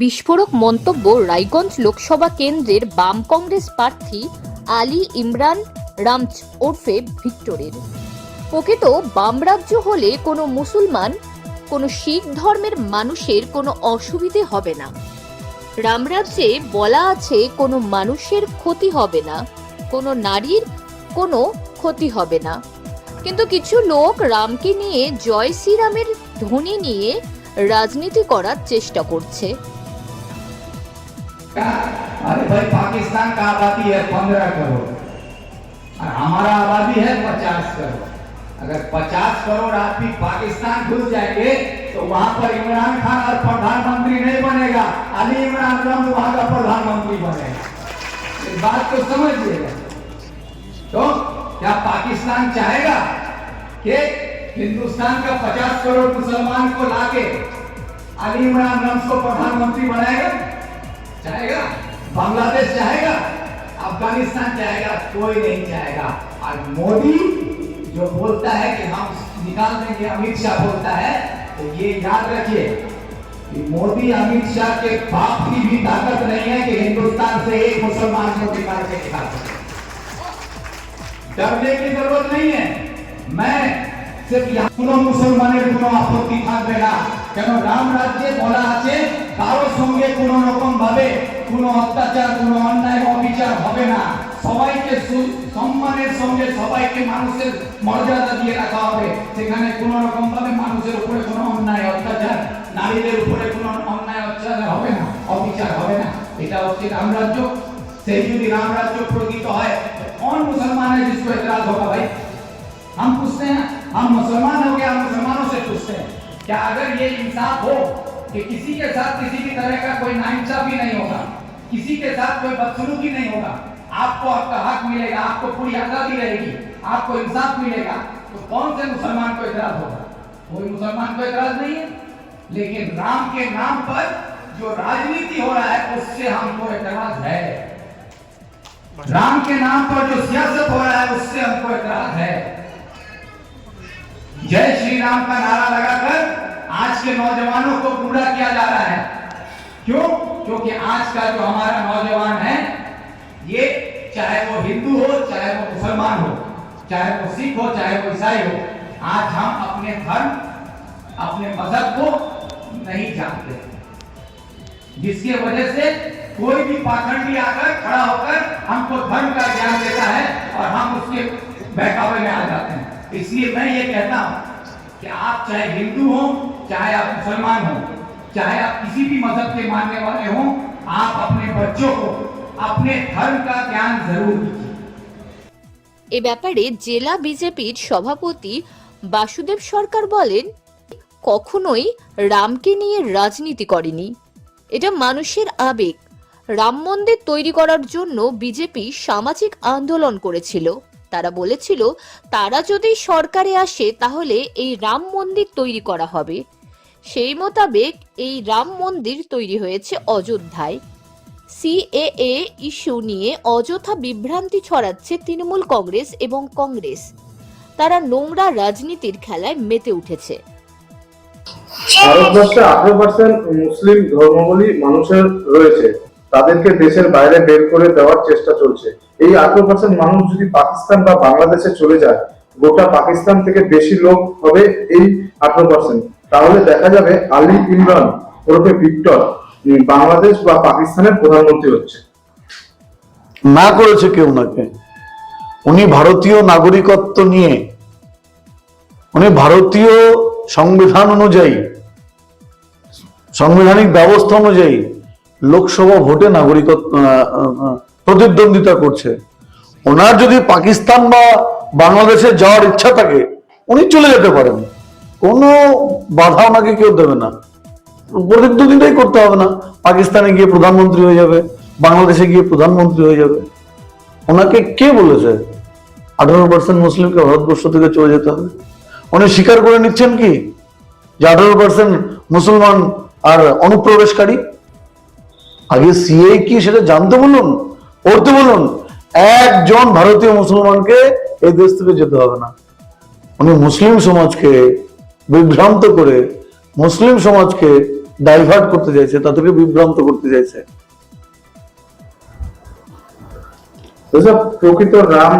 বিস্ফোরক মন্তব্য রায়গঞ্জ লোকসভা কেন্দ্রের বাম কংগ্রেস প্রার্থী আলী ইমরান রামচ ওরফে ভিক্টরের প্রকৃত বাম রাজ্য হলে কোনো মুসলমান, কোনো শিখ ধর্মের মানুষের কোনো অসুবিধে হবে না। রামরাজ্যে বলা আছে কোনো মানুষের ক্ষতি হবে না, কোনো নারীর কোনো ক্ষতি হবে না। কিন্তু কিছু লোক রামকে নিয়ে জয় শ্রীরামের ধ্বনি নিয়ে রাজনীতি করার চেষ্টা করছে। अरे भाई, पाकिस्तान का आबादी है पंद्रह करोड़। और हमारा आबादी है पचास करोड़। अगर पचास करोड़ आदमी पाकिस्तान घुस जाएँगे तो वहाँ पर इमरान खान और प्रधानमंत्री नहीं बनेगा। अली इमरान खान वहाँ का प्रधानमंत्री बनेगा। इस बात को समझिएगा। तो क्या पाकिस्तान चाहेगा कि हिंदुस्तान का पचास करोड़ मुसलमान को लाके अली इमरान रम्स को प्रधानमंत्री बनाएगा? चाहेगा बांग्लादेश चाहेगा अफ़गानिस्तान चाहेगा कोई नहीं चाहेगा और मोदी जो बोलता है कि हम निकाल देंगे, अमित शाह बोलता है तो ये याद रखिए कि मोदी, अमित शाह के बाप की भी ताकत नहीं है कि हिंदुस्तान से एक मुसलमान को निकाल के निकाल सके। डरने की ज़रूरत नहीं है। मैं কোনো মুসলমানের কোনো আপত্তি থাকবে না কেন রাম রাজ্যে বলা আছে কারোর সঙ্গে কোনো রকম ভাবে কোনো অত্যাচার কোনো অন্যায় অবিচার হবে না সবাইকে সু- সম্মানের সঙ্গে সবাইকে মানুষের মর্যাদা দিয়ে রাখা হবে সেখানে কোনো রকম ভাবে মানুষের উপরে কোনো অন্যায় অত্যাচার নারীদের উপরে কোনো অন্যায় অত্যাচার হবে না অবিচার হবে না এটা হচ্ছে রাম রাজ্য সেই যদি রাম রাজ্য প্রকৃত হয় তো कौन मुसलमान है जिसको एतराज होगा भाई हम पूछते हैं हम मुसलमान हो गए, हम मुसलमानों से पूछते हैं। क्या अगर ये इंसाफ हो कि किसी के साथ किसी भी तरह का कोई नाइंसाफी नहीं होगा, किसी के साथ कोई बदसलूकी नहीं होगा, आपको आपका हक मिलेगा, आपको पूरी आज़ादी रहेगी, आपको इंसाफ मिलेगा तो कौन से मुसलमान को इतराज होगा? कोई मुसलमान को इतराज नहीं है। लेकिन राम के नाम पर जो राजनीति हो रहा है, उससे हमको इतराज है। राम के नाम पर जो सियासत हो रहा है, उससे हमको इतराज है। जय श्री राम का नारा लगाकर आज के नौजवानों को पूरा किया जा रहा है। क्यों? क्योंकि आज का जो हमारा नौजवान है, ये चाहे वो हिंदू हो, चाहे वो मुसलमान हो, चाहे वो सिख हो, चाहे वो ईसाई हो, आज हम अपने धर्म, अपने मज़हब को नहीं जानते। जिसके वजह से कोई भी पाखंडी आकर खड़ा होकर हमको धर्म का ज्ञान देता है और हम उसके बहकावे में आ जाते हैं। इसलिए मैं ये कहता हूं कि आप चाहे हिंदू हो चाहे आप मुसलमान हो चाहे आप किसी भी मजहब के मानने वाले हो आप अपने बच्चों को अपने धर्म का ज्ञान जरूर दीजिए এ ব্যাপারে জেলা বিজেপির সভাপতি বাসুদেব সরকার বলেন কখনোই রামকে নিয়ে রাজনীতি করেনি এটা মানুষের আবেগ রাম মন্দির তৈরি করার জন্য বিজেপি সামাজিক আন্দোলন করেছিল তারা বলেছিল, তারা যদি সরকারে আসে, তাহলে এই রাম মন্দির তৈরি করা হবে। সেই মোতাবেক এই রাম মন্দির তৈরি হয়েছে অযোধ্যায়। সিএএ ইস্যু নিয়ে অযথা বিভ্রান্তি ছড়াচ্ছে তৃণমূল কংগ্রেস এবং কংগ্রেস। তারা নোংরা রাজনীতির খেলায় মেতে উঠেছে। ভারতবর্ষে আঠারো পার্সেন্ট মুসলিম ধর্মাবলী মানুষের রয়েছে। তাদেরকে দেশের বাইরে বের করে দেওয়ার চেষ্টা চলছে। এই আঠারো পার্সেন্ট মানুষ যদি পাকিস্তান বা বাংলাদেশে চলে যায়, গোটা পাকিস্তান থেকে বেশি লোক হবে এই আঠারো পার্সেন্ট। তাহলে দেখা যাবে আলী ইমরান ওরফে ভিক্টর বাংলাদেশ বা পাকিস্তানের প্রধানমন্ত্রী হচ্ছে। না করেছে কেউ নাকে? উনি ভারতীয় নাগরিকত্ব নিয়ে, উনি ভারতীয় সংবিধান অনুযায়ী, সাংবিধানিক ব্যবস্থা অনুযায়ী লোকসভা ভোটে নাগরিকত্ব প্রতিদ্বন্দ্বিতা করছে। ওনার যদি পাকিস্তান বা বাংলাদেশে যাওয়ার ইচ্ছা থাকে, উনি চলে যেতে পারেন। কোনো বাধা ওনাকে কেউ দেবে না। প্রতিদ্বন্দ্বিতাই করতে হবে না। পাকিস্তানে গিয়ে প্রধানমন্ত্রী হয়ে যাবে, বাংলাদেশে গিয়ে প্রধানমন্ত্রী হয়ে যাবে। ওনাকে কে বলেছে? আঠারো পার্সেন্ট মুসলিমকে ভারতবর্ষ থেকে চলে যেতে হবে। উনি স্বীকার করে নিচ্ছেন কি? যে আঠারো পার্সেন্ট মুসলমান আর অনুপ্রবেশকারী। আগে সিএ কি সেটা জানতে বলুন, পড়তে বলুন। একজন ভারতীয় মুসলমানকে এই দেশ থেকে যেতে হবে না। উনি মুসলিম সমাজকে বিভ্রান্ত করে মুসলিম সমাজকে ডাইভার্ট করতে চাইছে তাদেরকে বিভ্রান্ত করতে চাইছে। প্রকৃত রাম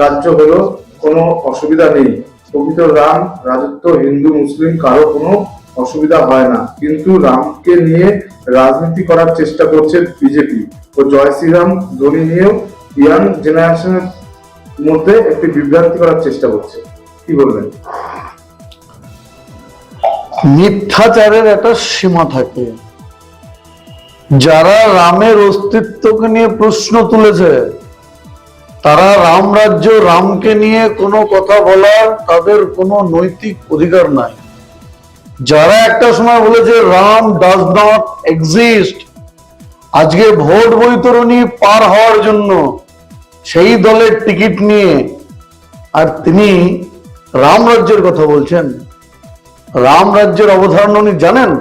রাজ্য হলো কোনো অসুবিধা নেই। প্রকৃত রাম রাজত্ব হিন্দু, মুসলিম, কারও কোনো অসুবিধা হয় না। কিন্তু রামকে নিয়ে রাজনীতি করার চেষ্টা করছে বিজেপি। ও জয় শ্রীরাম ধ্বনি নিয়েও ইয়াং জেনারেশনের মধ্যে একটি বিভ্রান্তি করার চেষ্টা করছে। কি বলবেন? মিথ্যাচারের একটা সীমা থাকে। যারা রামের অস্তিত্বকে নিয়ে প্রশ্ন তুলেছে, তারা রাম রাজ্য, রামকে নিয়ে কোনো কথা বলার তাদের কোনো নৈতিক অধিকার নাই। যারা একটা সময় বলেছে, রাম ডাজ নট এক্সিস্ট আজকে ভোট বৈতরণী পার হওয়ার জন্য সেই দলের টিকিট নিয়ে আর তিনি রাম রাজ্যের কথা বলছেন। রাম রাজ্যের অবধারণ উনি জানেন?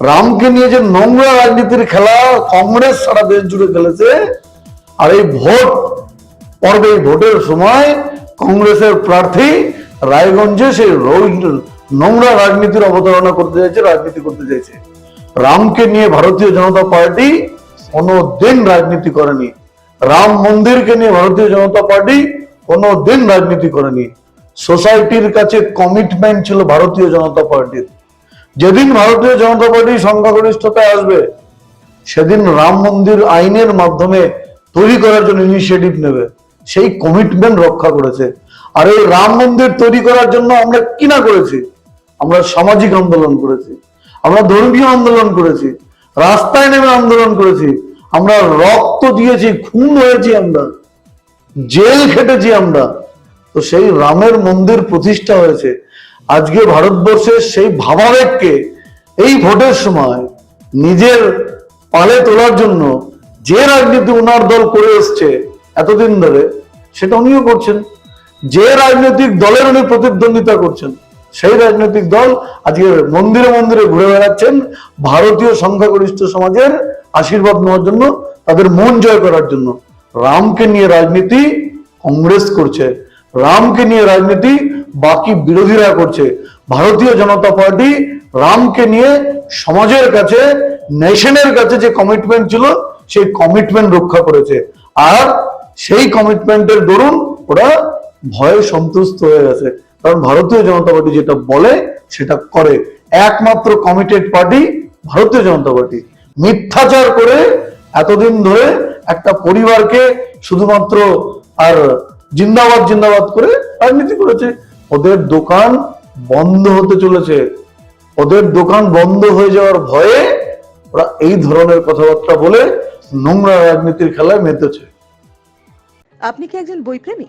রামকে নিয়ে যে নোংরা রাজনীতির খেলা কংগ্রেস সারা দেশ জুড়ে খেলেছে, আর এই ভোট পর্বে ভোটের সময় কংগ্রেসের প্রার্থী রায়গঞ্জে সেই রো- নোংরা রাজনীতির অবতারণা করতে চাইছে, রাজনীতি করতে চাইছে। রামকে নিয়ে ভারতীয় জনতা পার্টি কোনো দিন রাজনীতি করেনি। রাম মন্দিরকে নিয়ে ভারতীয় জনতা পার্টি কোনো দিন রাজনীতি করেনি। সোসাইটির কাছে কমিটমেন্ট ছিল ভারতীয় জনতা পার্টির। যেদিন ভারতীয় জনতা পার্টি সংখ্যাগরিষ্ঠতায় আসবে, সেদিন রাম মন্দির আইনের মাধ্যমে তৈরি করার জন্য ইনিশিয়েটিভ নেবে। সেই কমিটমেন্ট রক্ষা করেছে। আর এই রাম মন্দির তৈরি করার জন্য আমরা কি না করেছি? আমরা সামাজিক আন্দোলন করেছি, আমরা ধর্মীয় আন্দোলন করেছি, রাস্তায় নেমে আন্দোলন করেছি, আমরা রক্ত দিয়েছি, খুন হয়েছি আমরা, জেল খেটেছি আমরা। তো সেই রামের মন্দির প্রতিষ্ঠা হয়েছে। আজকে ভারতবর্ষের সেই ভাবাবেগকে এই ভোটের সময় নিজের পালে তোলার জন্য যে রাজনীতি উনার দল করে এসছে এতদিন ধরে, সেটা উনিও করছেন। যে রাজনৈতিক দলের উনি প্রতিদ্বন্দ্বিতা করছেন। সেই রাজনৈতিক দল আজকে মন্দিরে মন্দিরে ঘুরে বেড়াচ্ছেন, ভারতীয় সংখ্যাগরিষ্ঠ সমাজের আশীর্বাদ নেওয়ার জন্য, তাদের মন জয় করার জন্য। রামকে নিয়ে রাজনীতি কংগ্রেস করছে। রামকে নিয়ে রাজনীতি বাকি বিরোধীরা করছে। ভারতীয় জনতা পার্টি রামকে নিয়ে সমাজের কাছে, নেশনের কাছে যে কমিটমেন্ট ছিল, সেই কমিটমেন্ট রক্ষা করেছে। আর সেই কমিটমেন্টের দরুন ওরা ভয়ে সন্তুষ্ট হয়ে গেছে। কারণ ভারতীয় জনতা পার্টি যেটা বলে, সেটা করে। একমাত্র কমিটেড পার্টি ভারতীয় জনতা পার্টি। মিথ্যাচার করে এতদিন ধরে একটা পরিবারকে শুধুমাত্র আর জিন্দাবাদ জিন্দাবাদ করে রাজনীতি করেছে। ওদের দোকান বন্ধ হতে চলেছে। ওদের দোকান বন্ধ হয়ে যাওয়ার ভয়ে ওরা এই ধরনের কথাবার্তা বলে নোংরা রাজনীতির খেলায় মেতেছে। আপনি কি একজন বইপ্রেমী?